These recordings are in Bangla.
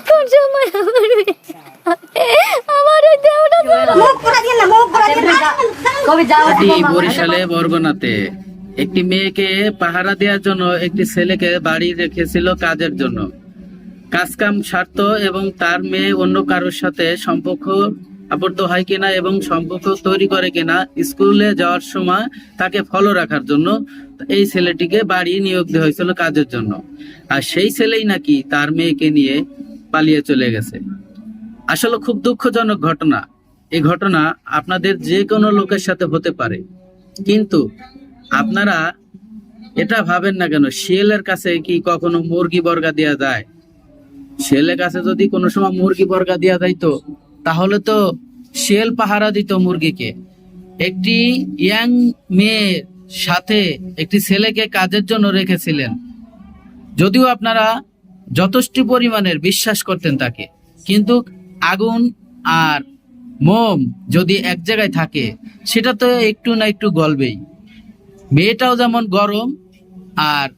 কোন সময় আমার মেয়ে আমার এই দেহটা এটি বরিশালে বরগনাতে একটি মেয়েকে পাহারা দেওয়ার জন্য একটি ছেলেকে বাড়ি রেখেছিল কাজের জন্য। কাজকাম স্বার্থ এবং তার মেয়ে অন্য কারোর সাথে সম্পর্ক আবদ্ধ হয় কিনা এবং সম্পর্ক তৈরি করে কিনা স্কুলে যাওয়ার সময় তাকে ফলো রাখার জন্য এই ছেলেটিকে বাড়ি নিয়োগ দেওয়া হয়েছিল কাজের জন্য। আর সেই ছেলেই নাকি তার মেয়েকে নিয়ে পালিয়ে চলে গেছে। আসলে খুব দুঃখজনক ঘটনা। এই ঘটনা আপনাদের যে কোনো লোকের সাথে হতে পারে। কিন্তু আপনারা এটা ভাবেন না কেন, শিয়ালের কাছে কি কখনো মুরগি বর্গা দেওয়া যায়? শিয়ালের কাছে যদি কোনো সময় মুরগি বর্গা দেওয়া যাইতো, তাহলে তো শিয়াল পাহারা দিত মুরগিকে। একটি ইয়াং মেয়ের সাথে একটি ছেলেকে কাজের জন্য রেখেছিলেন। যদিও আপনারা যথেষ্ট পরিমাণের বিশ্বাস করতেন তাকে। কিন্তু আগুন আর মোম যদি এক জায়গায় থাকে, সেটা তো একটু না একটু গলবেই। মেয়েটাও যেমন গরম আর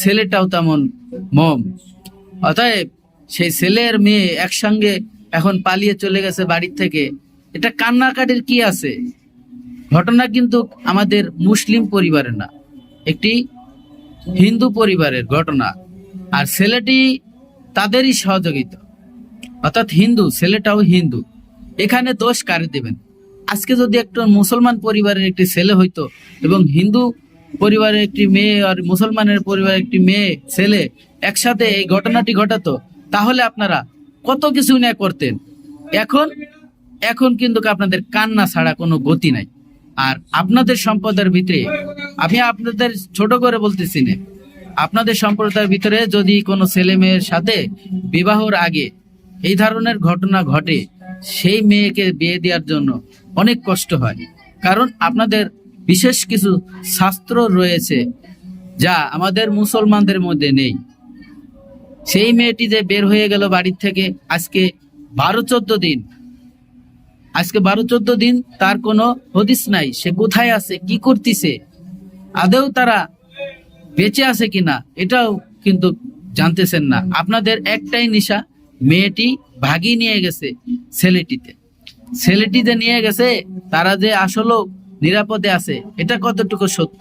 ছেলেটাও তেমন মোম। অতএব সেই ছেলে আর মেয়ে একসঙ্গে এখন পালিয়ে চলে গেছে বাড়ির থেকে। এটা কান্নাকাটির কি আছে? ঘটনা কিন্তু আমাদের মুসলিম পরিবারের না, একটি হিন্দু পরিবারের ঘটনা। আর ছেলেটি তাদেরই সহযোগিতা। অর্থাৎ হিন্দু, ছেলেটাও হিন্দু। এখানে দোষ কারে দেবেন? আজকে যদি একটা মুসলমান পরিবারের একটি ছেলে হইতো এবং হিন্দু পরিবারের একটি মেয়ে আর মুসলমানের পরিবারের একটি মেয়ে, ছেলে একসাথে এই ঘটনাটি ঘটাতো, তাহলে আপনারা কত কিছু নিয়ে করতেন। এখন এখন কিন্তু আপনাদের কান্না ছাড়া কোনো গতি নাই। আর আপনাদের সম্পদের ভিতরে, আমি আপনাদের ছোট করে বলতেছি না আপনাদের সম্প্রদায়ের ভিতরে যদি কোনো ছেলে মেয়ের সাথে বিবাহর আগে এই ধরনের ঘটনা ঘটে, সেই মেয়েকে বিয়ে দেওয়ার জন্য অনেক কষ্ট হয়। কারণ আপনাদের বিশেষ কিছু শাস্ত্র রয়েছে যা আমাদের মুসলমানদের মধ্যে নেই। সেই মেয়েটি যে বের হয়ে গেল বাড়ির থেকে, আজকে বারো চোদ্দ দিন। আজকে বারো চোদ্দ দিন তার কোনো হদিস নাই, সে কোথায় আছে, কি করতেছে? আদেও তারা বেঁচে আছে কিনা, এটাও কিন্তু জানতেছেন না। আপনাদের একটাই নিশা, মেয়েটি ভাগি নিয়ে গেছে ছেলেটিতে। ছেলেটিতে নিয়ে গেছে, তারা যে আসলেও নিরাপদে আছে, এটা কতটুকু সত্য?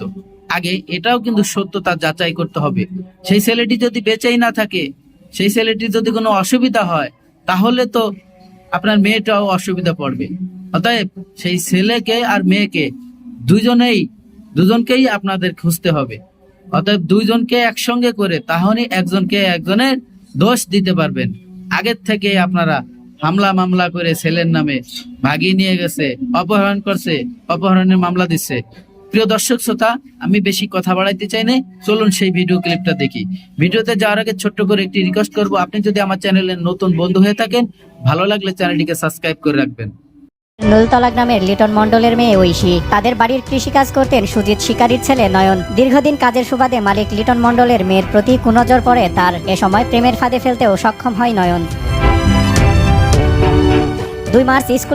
আগে এটাও কিন্তু সত্য সত্যতা যাচাই করতে হবে। সেই ছেলেটি যদি বেঁচেই না থাকে, সেই ছেলেটির যদি কোনো অসুবিধা হয়, তাহলে তো আপনার মেয়েটাও অসুবিধা পড়বে। অতএব সেই ছেলেকে আর মেয়েকে দুজনেই, দুজনকেই আপনাদের খুঁজতে হবে। অতএব দুইজনকে একসঙ্গে করে তাহলে একজনকে একজনের দোষ দিতে পারবেন। আগের থেকে আপনারা হামলা মামলা করে ছেলের নামে ভাগিয়ে নিয়ে গেছে, অপহরণ করছে, অপহরণের মামলা দিচ্ছে। প্রিয় দর্শক শ্রোতা, আমি বেশি কথা বাড়াইতে চাই না, চলুন সেই ভিডিও ক্লিপটা দেখি। ভিডিওতে যাওয়ার আগে ছোট্ট করে একটি রিকোয়েস্ট করব, আপনি যদি আমার চ্যানেলের নতুন বন্ধু হয়ে থাকেন, ভালো লাগলে চ্যানেলটিকে সাবস্ক্রাইব করে রাখবেন। নুলতলা গ্রামের লিটন মন্ডলের মেয়ে ঐশী। তাদের বাড়ির কৃষিকাজ করতেন সুজিত শিকারীর ছেলে নয়ন। দীর্ঘদিন কাজের সুবাদে মালিক লিটন মন্ডলের মেয়ের প্রতি কুনজর পড়ে তার। এ সময় প্রেমের ফাঁদে ফেলতেও সক্ষম হয় নয়ন। দুই মার্চ স্কুল